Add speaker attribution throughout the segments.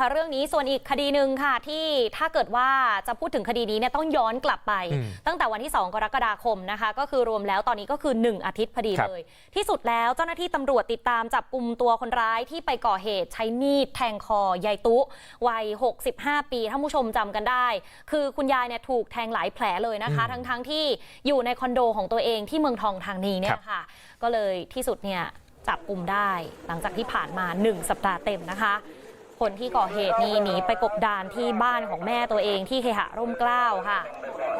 Speaker 1: ค่ะเรื่องนี้ส่วนอีกคดีหนึ่งค่ะที่ถ้าเกิดว่าจะพูดถึงคดีนี้เนี่ยต้องย้อนกลับไป
Speaker 2: อืม
Speaker 1: ตั้งแต่วันที่ 2 กรกฎาคมนะคะ ก็คือรวมแล้วตอนนี้ก็คือ 1 อาทิตย์พอดี
Speaker 2: ครับ
Speaker 1: เลย ที่สุดแล้วเจ้าหน้าที่ตำรวจติดตามจับกลุ่มตัวคนร้ายที่ไปก่อเหตุใช้มีดแทงคอยายตุวัย 65 ปีถ้าผู้ชมจำกันได้ คือคุณยายเนี่ยถูกแทงหลายแผลเลยนะคะ
Speaker 2: อืม
Speaker 1: ทั้งทั้งๆที่อยู่ในคอนโดของตัวเองที่เมืองทองทางนี้เนี่
Speaker 2: ครั
Speaker 1: ย
Speaker 2: บ
Speaker 1: ค่ะ ก็เลยที่สุดเนี่ยจับกลุ่มได้ หลังจากที่ผ่านมา 1 สัปดาห์เต็มนะคะ คนที่ก่อเหตุนี่หนีไปกบดานที่บ้านของแม่ตัวเองที่เคหะร่มเกล้าค่ะ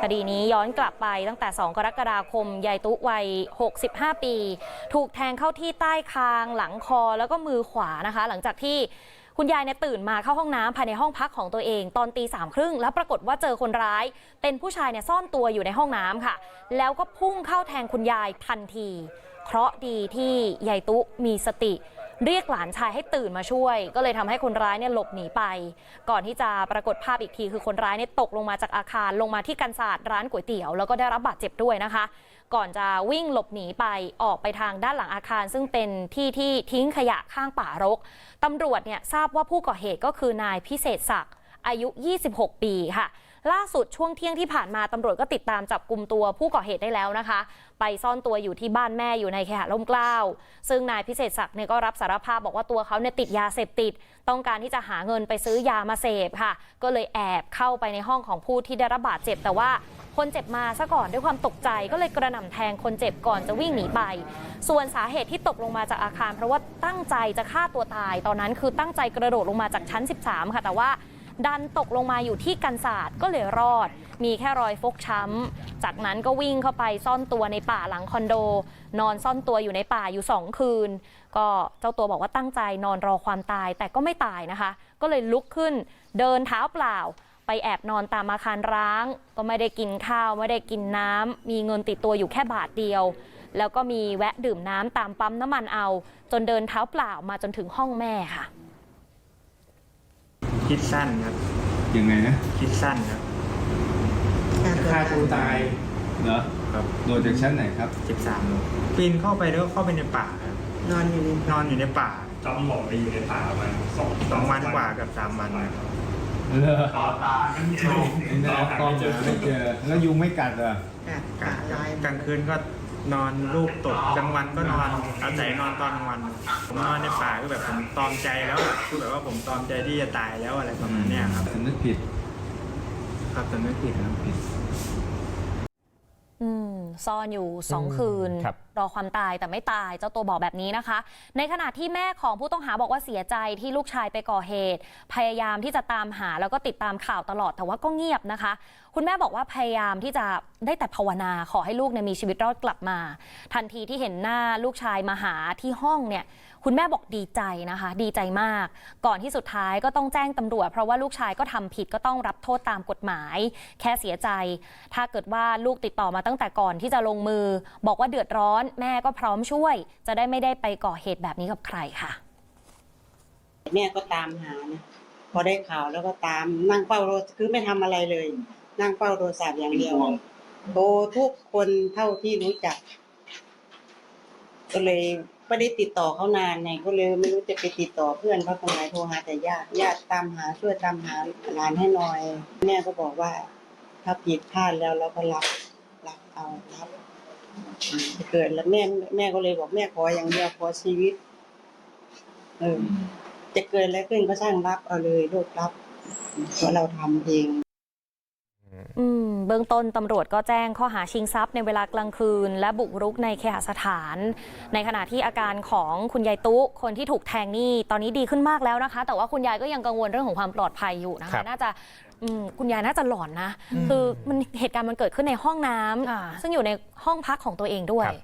Speaker 1: คดีนี้ย้อนกลับไปตั้งแต่ 2 กรกฎาคม ยายตุวัย 65 ปี ถูกแทงเข้าที่ใต้คาง หลังคอแล้วก็มือขวานะคะ หลังจากที่คุณยายเนี่ยตื่นมาเข้าห้องน้ำภายในห้องพักของตัวเอง ตอนตีสามครึ่งแล้วปรากฏว่าเจอคนร้าย เป็นผู้ชายเนี่ยซ่อนตัวอยู่ในห้องน้ำค่ะ แล้วก็พุ่งเข้าแทงคุณยายทันที เคราะดีที่ยายตุมีสติ เรียกหลานชายให้ตื่นมาช่วย ก็เลยทำให้คนร้ายเนี่ยหลบหนีไป ก่อนที่จะปรากฏภาพอีกที คือคนร้ายเนี่ยตกลงมาจากอาคารลงมาที่กันศาสตร์ร้านก๋วยเตี๋ยว แล้วก็ได้รับบาดเจ็บด้วยนะคะ ก่อนจะวิ่งหลบหนีไปออกไปทางด้านหลังอาคาร ซึ่งเป็นที่ที่ทิ้งขยะข้างป่ารกตำรวจเนี่ยทราบว่าผู้ก่อเหตุก็คือนายพิเศษศักดิ์อายุ 26 ปีค่ะ ล่าสุดช่วงเที่ยงที่ผ่านมาตำรวจก็ติดตามจับกลุ่มตัวผู้ก่อเหตุได้แล้วนะคะ ไปซ่อนตัวอยู่ที่บ้านแม่อยู่ในเคหะร่มเกล้า ซึ่งนายพิเศษศักดิ์เนี่ยก็รับสารภาพบอกว่าตัวเขาเนี่ยติดยาเสพติด ต้องการที่จะหาเงินไปซื้อยามาเสพค่ะ ก็เลยแอบเข้าไปในห้องของผู้ที่ได้รับบาดเจ็บแต่ว่าคนเจ็บมาซะก่อนด้วยความตกใจก็เลยกระหน่ำแทงคนเจ็บก่อนจะวิ่งหนีไป ส่วนสาเหตุที่ตกลงมาจากอาคาร เพราะว่าตั้งใจจะฆ่าตัวตาย ตอนนั้นคือตั้งใจกระโดดลงมาจากชั้น 13 ค่ะ แต่ว่า ดันตกลงมาอยู่ที่กันศาสตร์ก็เลยรอด มีแค่รอยฟกช้ำ จากนั้นก็วิ่งเข้าไปซ่อนตัวในป่าหลังคอนโด นอนซ่อนตัวอยู่ในป่าอยู่สองคืน ก็เจ้าตัวบอกว่าตั้งใจนอนรอความตายแต่ก็ไม่ตายนะคะ ก็เลยลุกขึ้นเดินเท้าเปล่าไปแอบนอนตามอาคารร้าง ก็ไม่ได้กินข้าวไม่ได้กินน้ำมีเงินติดตัวอยู่แค่บาทเดียว แล้วก็มีแวะดื่มน้ำตามปั๊มน้ำมันเอา จนเดินเท้าเปล่ามาจนถึงห้องแม่ค่ะ
Speaker 3: คิดสั้นครับ
Speaker 4: ยังไงนะ
Speaker 3: คิดสั้นครับ
Speaker 4: ฆ่าตัวตายเหรอ
Speaker 3: ครับ
Speaker 4: โดดจากชั้นไหนครับ
Speaker 3: สิบสามปีนเข้าไปแล้วก็เข้าไปในป่าครับ
Speaker 5: นอนอยู่ใน
Speaker 3: นอนอยู่ในป่า
Speaker 6: จอมหลงไปอยู่ในป่าประมาณสอง
Speaker 3: สองวันกว่ากับสามวันครับ
Speaker 4: เลอ
Speaker 6: ต่อตาไม่มี
Speaker 4: ไอ้นะกล้องหาไม่เจอ แล้วยุงไม่กัดเหรอ
Speaker 5: กัด
Speaker 3: กลา
Speaker 5: กัดลาย
Speaker 3: กลางคืนก็ นอนลูกตกกลางวันก็นอนอาศัยนอนตอนกลางวันผมนอนในป่าก็แบบผมตอมใจแล้วอะคือแบบว่าผมตอมใจที่จะตายแล้วอะไรประมาณเนี้ยครับ
Speaker 4: สำนึกผิด
Speaker 3: ครับสำนึกผิดครับ
Speaker 4: ผิด
Speaker 1: ซ่อนอยู่สอง
Speaker 2: อืม
Speaker 1: คืน
Speaker 2: ครับ
Speaker 1: รอความตายแต่ไม่ตายเจ้าตัวบอกแบบนี้นะคะ ในขณะที่แม่ของผู้ต้องหาบอกว่าเสียใจที่ลูกชายไปก่อเหตุ พยายามที่จะตามหาแล้วก็ติดตามข่าวตลอดแต่ว่าก็เงียบนะคะ คุณแม่บอกว่าพยายามที่จะได้แต่ภาวนาขอให้ลูกเนี่ยมีชีวิตรอดกลับมา ทันทีที่เห็นหน้าลูกชายมาหาที่ห้องเนี่ย คุณแม่บอกดีใจนะคะ ดีใจมาก ก่อนที่สุดท้ายก็ต้องแจ้งตำรวจ เพราะว่าลูกชายก็ทำผิดก็ต้องรับโทษตามกฎหมาย แค่เสียใจ ถ้าเกิดว่าลูกติดต่อมาตั้งแต่ก่อนที่จะลงมือ บอกว่าเดือดร้อนแม่ก็พร้อมช่วย จะได้ไม่ได้ไปก่อเหตุแบบนี้กับใครค่ะ
Speaker 5: แม่ก็ตามหานะพอได้ข่าวแล้วก็ตามนั่งเฝ้าโทรคือไม่ทำอะไรเลย นั่งเฝ้าโทรศัพท์อย่างเดียวโทรทุกคนเท่าที่รู้จัก ก็เลยไม่ได้ติดต่อเขานานไงก็เลยไม่รู้จะไปติดต่อเพื่อนเขาทำไมโทรหาแต่ญาติญาติตามหาช่วยตามหาหลานให้หน่อย แม่ก็บอกว่า ถ้าผิดพลาดแล้วเราก็รับ เอารับจะเกิดแล้วแม่แม่ก็เลยบอกแม่ขออย่างเดียวขอชีวิต เออ จะเกิดอะไรขึ้นก็ช่างรับเอาเลยลูกรับเพราะเราทำเอง
Speaker 1: อืมเบื้องต้นตำรวจก็แจ้งข้อหาชิงทรัพย์ในเวลากลางคืน และบุกรุกในเคหสถาน ในขณะที่อาการของคุณยายตุ๊คนที่ถูกแทงนี่ตอนนี้ดีขึ้นมากแล้วนะคะ แต่ว่าคุณยายก็ยังกังวลเรื่องของความปลอดภัยอยู่นะ
Speaker 2: ครั
Speaker 1: คะ
Speaker 2: บ
Speaker 1: น่าจะ อืมคุณยายน่าจะหลอนนะ
Speaker 2: อืม
Speaker 1: คือมันเหตุการณ์มันเกิดขึ้นในห้องน้ำ
Speaker 2: อ่า
Speaker 1: ซึ่งอยู่ในห้องพักของตัวเองด้วย
Speaker 2: ครับ